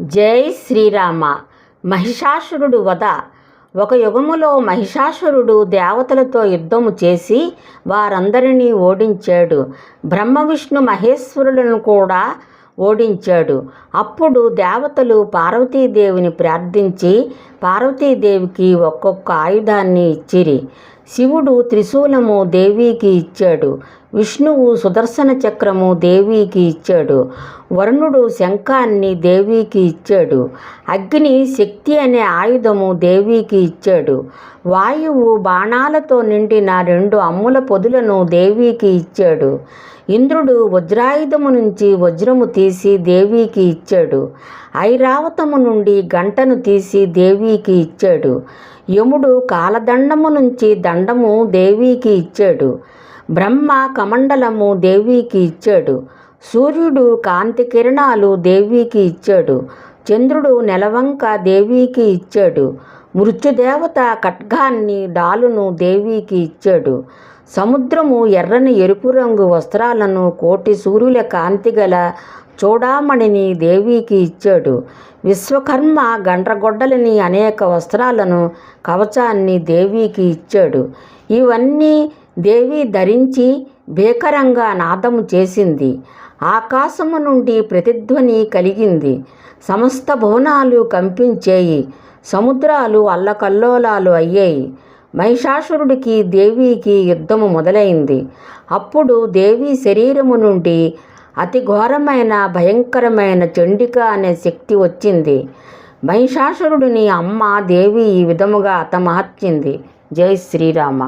జై శ్రీరామ. మహిషాసురుడు వద ఒక యుగములో మహిషాసురుడు దేవతలతో యుద్ధము చేసి వారందరినీ ఓడించాడు. బ్రహ్మ విష్ణు మహేశ్వరులను కూడా ఓడించాడు. అప్పుడు దేవతలు పార్వతీదేవిని ప్రార్థించి పార్వతీదేవికి ఒక్కొక్క ఆయుధాన్ని ఇచ్చిరి. శివుడు త్రిశూలము దేవికి ఇచ్చాడు. విష్ణువు సుదర్శన చక్రము దేవికి ఇచ్చాడు. వరుణుడు శంఖాన్ని దేవికి ఇచ్చాడు. అగ్ని శక్తి అనే ఆయుధము దేవికి ఇచ్చాడు. వాయువు బాణాలతో నిండిన రెండు అమ్ముల పొదులను దేవికి ఇచ్చాడు. ఇంద్రుడు వజ్రాయుధము నుంచి వజ్రము తీసి దేవికి ఇచ్చాడు. ఐరావతము నుండి గంటను తీసి దేవికి ఇచ్చాడు. యముడు కాలదండము నుంచి దండము దేవికి ఇచ్చాడు. బ్రహ్మ కమండలము దేవికి ఇచ్చాడు. సూర్యుడు కాంతి కిరణాలు దేవికి ఇచ్చాడు. చంద్రుడు నెలవంక దేవికి ఇచ్చాడు. మృత్యుదేవత ఖడ్గాన్ని డాలును దేవికి ఇచ్చాడు. సముద్రము ఎర్రని ఎరుపు రంగు వస్త్రాలను కోటి సూర్యుల కాంతి గల చూడామణిని దేవికి ఇచ్చాడు. విశ్వకర్మ గండ్రగొడ్డలని అనేక వస్త్రాలను కవచాన్ని దేవికి ఇచ్చాడు. ఇవన్నీ దేవి ధరించి భీకరంగా నాదము చేసింది. ఆకాశము నుండి ప్రతిధ్వని కలిగింది. సమస్త భువనాలు కంపించేయి. సముద్రాలు అల్లకల్లోలాలు అయ్యాయి. మహిషాసురుడికి దేవికి యుద్ధము మొదలైంది. అప్పుడు దేవి శరీరము నుండి అతి ఘోరమైన భయంకరమైన చండిక అనే శక్తి వచ్చింది. మహిషాసురుడిని అమ్మ దేవి ఈ విధముగా హతమార్చింది. జై శ్రీరామ.